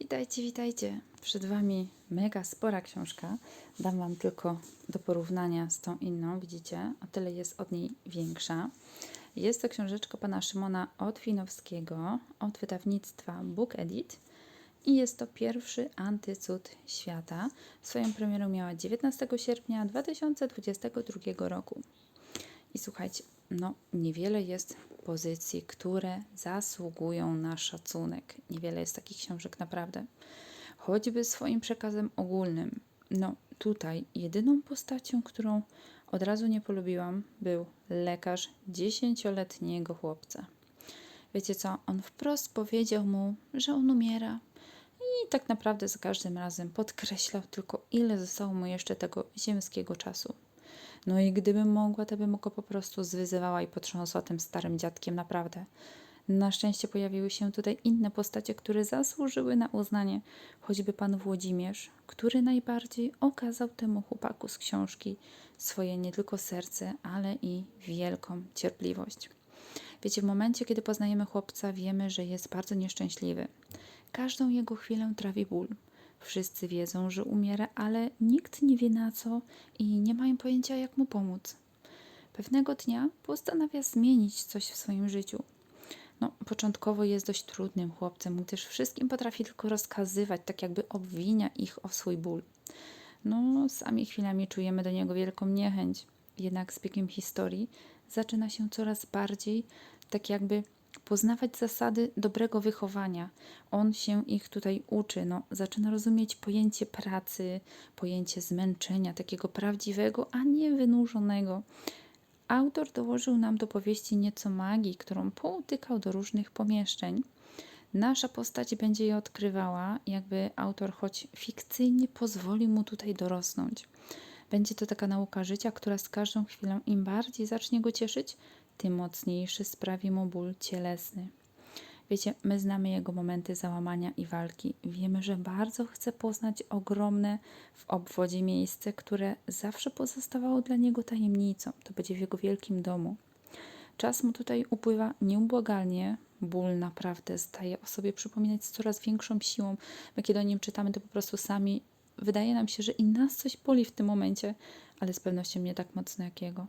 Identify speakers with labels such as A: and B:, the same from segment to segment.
A: Witajcie, witajcie. Przed Wami mega spora książka. Dam Wam tylko do porównania z tą inną, widzicie? O tyle jest od niej większa. Jest to książeczka pana Szymona Otwinowskiego od wydawnictwa Book Edit i jest to pierwszy antycud świata. Swoją premierę miała 19 sierpnia 2022 roku. I słuchajcie, no niewiele jest pozycji, które zasługują na szacunek. Niewiele jest takich książek naprawdę. Choćby swoim przekazem ogólnym. No tutaj jedyną postacią, którą od razu nie polubiłam, był lekarz dziesięcioletniego chłopca. Wiecie co? On wprost powiedział mu, że on umiera. I tak naprawdę za każdym razem podkreślał tylko, ile zostało mu jeszcze tego ziemskiego czasu. No i gdybym mogła, to bym go po prostu zwyzywała i potrząsła tym starym dziadkiem, naprawdę. Na szczęście pojawiły się tutaj inne postacie, które zasłużyły na uznanie, choćby pan Włodzimierz, który najbardziej okazał temu chłopaku z książki swoje nie tylko serce, ale i wielką cierpliwość. Wiecie, w momencie, kiedy poznajemy chłopca, wiemy, że jest bardzo nieszczęśliwy. Każdą jego chwilę trawi ból. Wszyscy wiedzą, że umiera, ale nikt nie wie na co i nie mają pojęcia, jak mu pomóc. Pewnego dnia postanawia zmienić coś w swoim życiu. No, początkowo jest dość trudnym chłopcem, gdyż wszystkim potrafi tylko rozkazywać, tak jakby obwinia ich o swój ból. No, sami chwilami czujemy do niego wielką niechęć. Jednak z biegiem historii zaczyna się coraz bardziej tak jakby poznawać zasady dobrego wychowania. On się ich tutaj uczy, no, zaczyna rozumieć pojęcie pracy, pojęcie zmęczenia, takiego prawdziwego, a nie wynurzonego. Autor dołożył nam do powieści nieco magii, którą poutykał do różnych pomieszczeń. Nasza postać będzie je odkrywała, jakby autor choć fikcyjnie pozwolił mu tutaj dorosnąć. Będzie to taka nauka życia, która z każdą chwilą im bardziej zacznie go cieszyć, tym mocniejszy sprawi mu ból cielesny. Wiecie, my znamy jego momenty załamania i walki. Wiemy, że bardzo chce poznać ogromne w obwodzie miejsce, które zawsze pozostawało dla niego tajemnicą. To będzie w jego wielkim domu. Czas mu tutaj upływa nieubłagalnie. Ból naprawdę zdaje o sobie przypominać z coraz większą siłą. My, kiedy o nim czytamy, to po prostu sami wydaje nam się, że i nas coś boli w tym momencie, ale z pewnością nie tak mocno jak jego.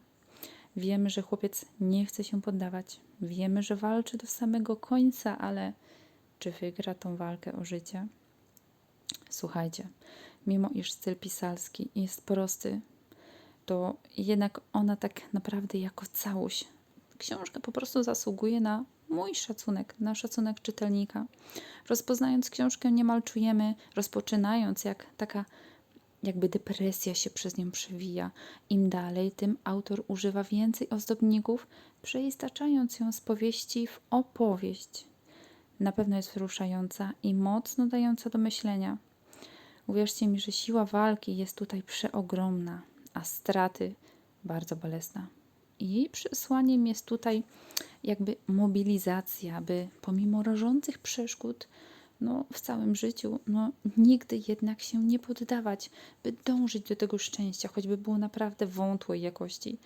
A: Wiemy, że chłopiec nie chce się poddawać. Wiemy, że walczy do samego końca, ale czy wygra tą walkę o życie? Słuchajcie, mimo iż styl pisarski jest prosty, to jednak ona tak naprawdę jako całość, książka po prostu zasługuje na mój szacunek, na szacunek czytelnika. Rozpoznając książkę niemal czujemy, rozpoczynając jak taka jakby depresja się przez nią przewija. Im dalej, tym autor używa więcej ozdobników, przeistaczając ją z powieści w opowieść. Na pewno jest wzruszająca i mocno dająca do myślenia. Uwierzcie mi, że siła walki jest tutaj przeogromna, a straty bardzo bolesna. Jej przesłaniem jest tutaj jakby mobilizacja, by pomimo rażących przeszkód no, w całym życiu, no, nigdy jednak się nie poddawać, by dążyć do tego szczęścia, choćby było naprawdę wątłej jakości,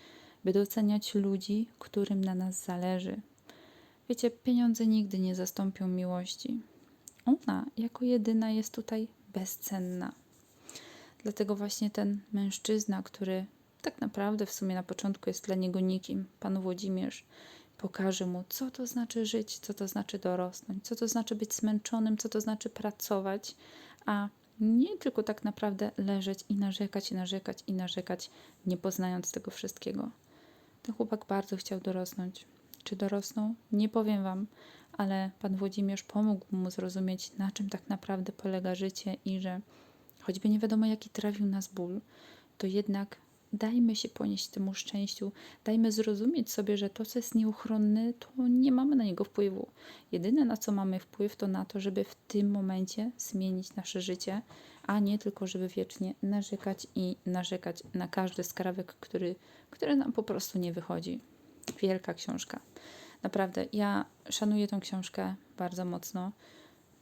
A: by doceniać ludzi, którym na nas zależy. Wiecie, pieniądze nigdy nie zastąpią miłości. Ona jako jedyna jest tutaj bezcenna. Dlatego właśnie ten mężczyzna, który tak naprawdę w sumie na początku jest dla niego nikim, pan Włodzimierz, pokaże mu, co to znaczy żyć, co to znaczy dorosnąć, co to znaczy być zmęczonym, co to znaczy pracować, a nie tylko tak naprawdę leżeć i narzekać, i narzekać, i narzekać, nie poznając tego wszystkiego. Ten chłopak bardzo chciał dorosnąć. Czy dorosnął? Nie powiem wam, ale pan Włodzimierz pomógł mu zrozumieć, na czym tak naprawdę polega życie i że choćby nie wiadomo, jaki trawił nas ból, to jednak dajmy się ponieść temu szczęściu, dajmy zrozumieć sobie, że to, co jest nieuchronne, to nie mamy na niego wpływu. Jedyne, na co mamy wpływ, to na to, żeby w tym momencie zmienić nasze życie, a nie tylko, żeby wiecznie narzekać i narzekać na każdy skrawek, który, który nam po prostu nie wychodzi. Wielka książka. Naprawdę, ja szanuję tą książkę bardzo mocno.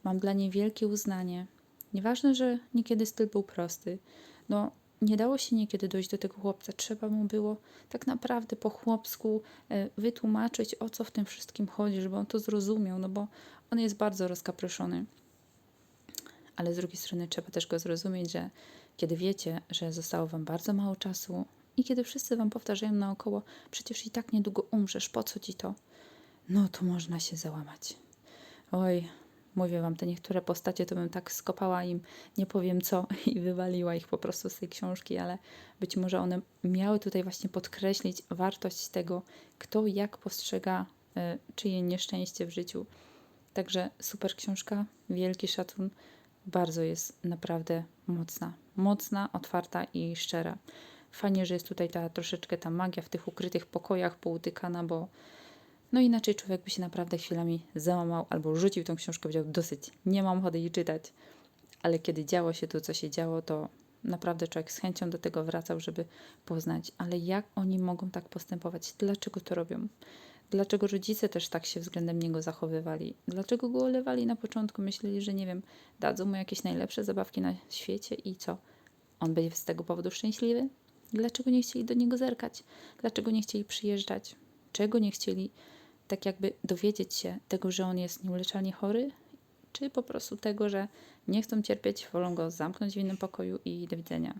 A: Mam dla niej wielkie uznanie. Nieważne, że niekiedy styl był prosty. No, nie dało się niekiedy dojść do tego chłopca. Trzeba mu było tak naprawdę po chłopsku e, wytłumaczyć, o co w tym wszystkim chodzi, żeby on to zrozumiał, no bo on jest bardzo rozkapryszony. ale z drugiej strony trzeba też go zrozumieć, że kiedy wiecie, że zostało Wam bardzo mało czasu i kiedy wszyscy Wam powtarzają naokoło, przecież i tak niedługo umrzesz, po co Ci to? No to można się załamać. Oj, mówię Wam, te niektóre postacie to bym tak skopała im, nie powiem co, i wywaliła ich po prostu z tej książki, ale być może one miały tutaj właśnie podkreślić wartość tego, kto jak postrzega y, czyje nieszczęście w życiu. Także super książka, wielki szacun. Bardzo jest naprawdę mocna. Mocna, otwarta i szczera. Fajnie, że jest tutaj ta troszeczkę ta magia w tych ukrytych pokojach poutykana, bo no inaczej człowiek by się naprawdę chwilami załamał albo rzucił tą książkę, powiedział dosyć, nie mam ochoty jej czytać. Ale kiedy działo się to, co się działo, to naprawdę człowiek z chęcią do tego wracał, żeby poznać, ale jak oni mogą tak postępować, dlaczego to robią. Dlaczego rodzice też tak się względem niego zachowywali? Dlaczego go olewali na początku? Myśleli, że nie wiem, dadzą mu jakieś najlepsze zabawki na świecie i co? On będzie z tego powodu szczęśliwy? Dlaczego nie chcieli do niego zerkać? Dlaczego nie chcieli przyjeżdżać? Czego nie chcieli tak jakby dowiedzieć się tego, że on jest nieuleczalnie chory? Czy po prostu tego, że nie chcą cierpieć, wolą go zamknąć w innym pokoju i do widzenia?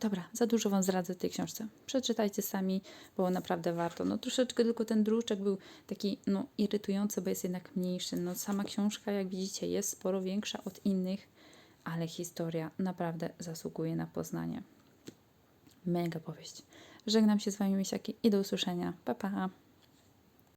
A: Dobra, za dużo Wam zdradzę tej książce. Przeczytajcie sami, bo naprawdę warto. No troszeczkę tylko ten druczek był taki no, irytujący, bo jest jednak mniejszy. No sama książka, jak widzicie, jest sporo większa od innych, ale historia naprawdę zasługuje na poznanie. Mega powieść. Żegnam się z Wami, Misiaki, i do usłyszenia. Pa, pa!